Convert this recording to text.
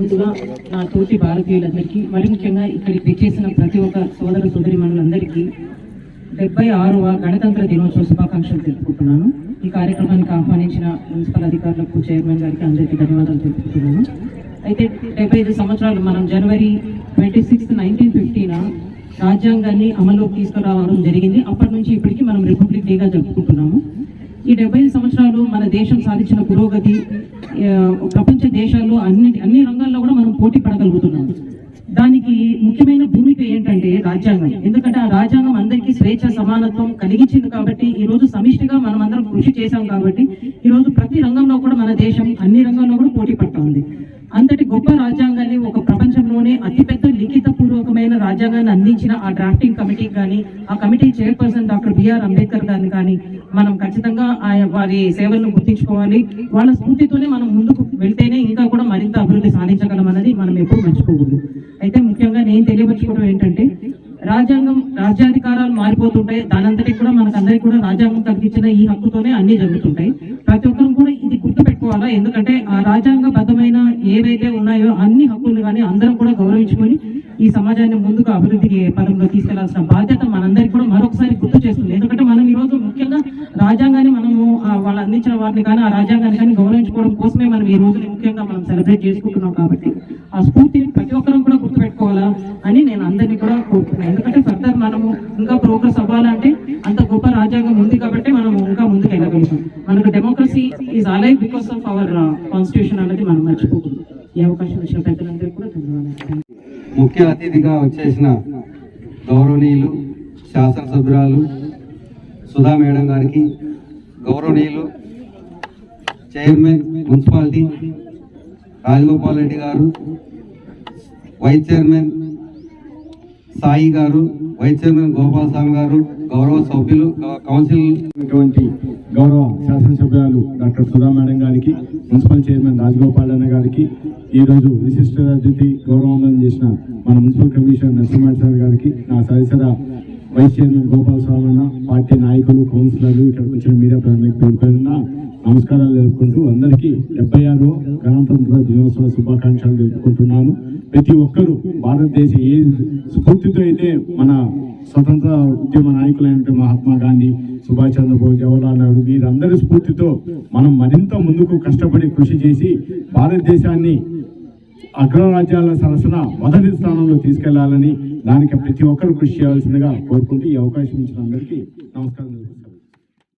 ముందుగా నా తోటి భారతీయులందరికీ మరి ముఖ్యంగా ఇక్కడికి విచ్చేసిన ప్రతి ఒక్క సోదర సోదరి మనులందరికీ డెబ్బై ఆరవ గణతంత్ర దినోత్సవ శుభాకాంక్షలు తెలుపుకుంటున్నాను. ఈ కార్యక్రమానికి ఆహ్వానించిన మున్సిపల్ అధికారులకు చైర్మన్ గారికి అందరికీ ధన్యవాదాలు తెలుపుతున్నాను అయితే డెబ్బై ఐదు సంవత్సరాలు మనం January twenty sixth nineteen fifty రాజ్యాంగాన్ని అమల్లోకి తీసుకురావడం జరిగింది. అప్పటి నుంచి ఇప్పటికీ మనం రిపబ్లిక్ డేగా జరుపుకుంటున్నాము. ఈ డెబ్బై ఐదు సంవత్సరాలు మన దేశం సాధించిన పురోగతి ప్రపంచ దేశాల్లో అన్ని అన్ని రంగాల్లో కూడా మనం పోటీ పడగలుగుతున్నాం. దానికి ముఖ్యమైన భూమిక ఏంటంటే రాజ్యాంగం. ఎందుకంటే ఆ రాజ్యాంగం అందరికీ స్వేచ్ఛ సమానత్వం కలిగించింది కాబట్టి ఈ రోజు సమిష్టిగా మనం అందరం కృషి చేశాం కాబట్టి ఈ రోజు ప్రతి రంగంలో కూడా మన దేశం అన్ని రంగాల్లో కూడా పోటీ పడుతుంది అంతటి గొప్ప రాజ్యాంగాన్ని ఒక ప్రపంచంలోనే అతిపెద్ద లిఖిత పూర్వకమైన రాజ్యాంగాన్ని అందించిన ఆ డ్రాఫ్టింగ్ కమిటీకి కానీ ఆ committee chairperson doctor B R Ambedkar గారిని కానీ మనం ఖచ్చితంగా ఆయన వారి సేవలను గుర్తించుకోవాలి. వాళ్ళ స్ఫూర్తితోనే మనం ముందుకు వెళ్తేనే ఇంకా కూడా మరింత అభివృద్ధి సాధించగలం అనేది మనం ఎప్పుడు మర్చిపోకూడదు. అయితే ముఖ్యంగా నేను తెలియపరచుకోవడం ఏంటంటే రాజ్యాంగం రాజ్యాధికారాలు మారిపోతుంటాయి. దానంతటి కూడా మనకు అందరికీ కూడా రాజ్యాంగం తగ్గించిన ఈ హక్కుతోనే అన్ని జరుగుతుంటాయి. ప్రతి ఒక్కరు కూడా ఇది గుర్తు పెట్టుకోవాలా ఎందుకంటే ఆ రాజ్యాంగబద్ధమైన ఏవైతే ఉన్నాయో అన్ని హక్కులు కానీ అందరం కూడా గౌరవించుకొని ఈ సమాజాన్ని ముందుకు అభివృద్ధికి పదంలో తీసుకెళ్ళాల్సిన బాధ్యత మనందరికీ కూడా మరొకసారి గుర్తు చేస్తుంది. ఎందుకంటే మనం ఈ రోజు ముఖ్యంగా రాజ్యాంగాన్ని మనము వాళ్ళు అందించిన వారిని కానీ ఆ రాజ్యాంగాన్ని కానీ గౌరవించుకోవడం కోసమే మనం ఈ రోజుని ముఖ్యంగా మనం సెలబ్రేట్ చేసుకుంటున్నాం కాబట్టి ఆ స్ఫూర్తిని ప్రతి ఒక్కరం కూడా గుర్తుపెట్టుకోవాలా అని నేను అందరినీ కూడా కోరుతున్నాను ఎందుకంటే ఫర్దర్ మనము ఇంకా ప్రోగ్రెస్ అవ్వాలంటే అంత గొప్ప రాజ్యాంగం ఉంది కాబట్టి మనం ఇంకా ముందుకు వెళ్ళగలుగుతాం. మనకు democracy is alive because of our constitution అనేది మనం మర్చిపోకూడదు. ఈ అవకాశం ఇచ్చిన పెద్దలు ముఖ్య అతిథిగా వచ్చేసిన గౌరవనీయులు శాసనసభ్యురాలు సుధా మేడం గారికి గౌరవనీయులు చైర్మన్ మున్సిపాలిటీ రాజగోపాల్ రెడ్డి గారు వైస్ చైర్మన్ సాయి గారు వైస్ చైర్మన్ గోపాలస్వామి గారు గౌరవ సభ్యులు కౌన్సిల్ గౌరవ శాసనసభ్యులు డాక్టర్ సుధా మేడం గారికి మున్సిపల్ చైర్మన్ రాజగోపాల్ అన్న గారికి ఈ రోజు విశిష్ట అతిథి గౌరవం చేసిన మన మున్సిపల్ కమిషనర్ నరసింహ సార్ గారికి నా సదస్సర వైస్ చైర్మన్ గోపాల్ స్వామి అన్న పార్టీ నాయకులు కౌన్సిలర్లు ఇక్కడికి వచ్చిన మీడియా ప్రజలకు పేరు పేరున నమస్కారాలు జరుపుకుంటూ అందరికీ డెబ్బై దినోత్సవ శుభాకాంక్షలు తెలుపుకుంటున్నాను. ప్రతి ఒక్కరూ భారతదేశ ఏ స్ఫూర్తితో అయితే మన స్వతంత్ర ఉద్యమ నాయకులైన మహాత్మా గాంధీ సుభాష్ చంద్రబోస్ జవహర్లాల్ నెహ్రూ వీరందరి స్ఫూర్తితో మనం మరింత ముందుకు కష్టపడి కృషి చేసి భారతదేశాన్ని అగ్రరాజ్యాల సరసన మొదటి స్థానంలో తీసుకెళ్ళాలని దానికి ప్రతి ఒక్కరు కృషి చేయాల్సిందిగా కోరుకుంటూ ఈ అవకాశం ఇచ్చిన అందరికీ నమస్కారం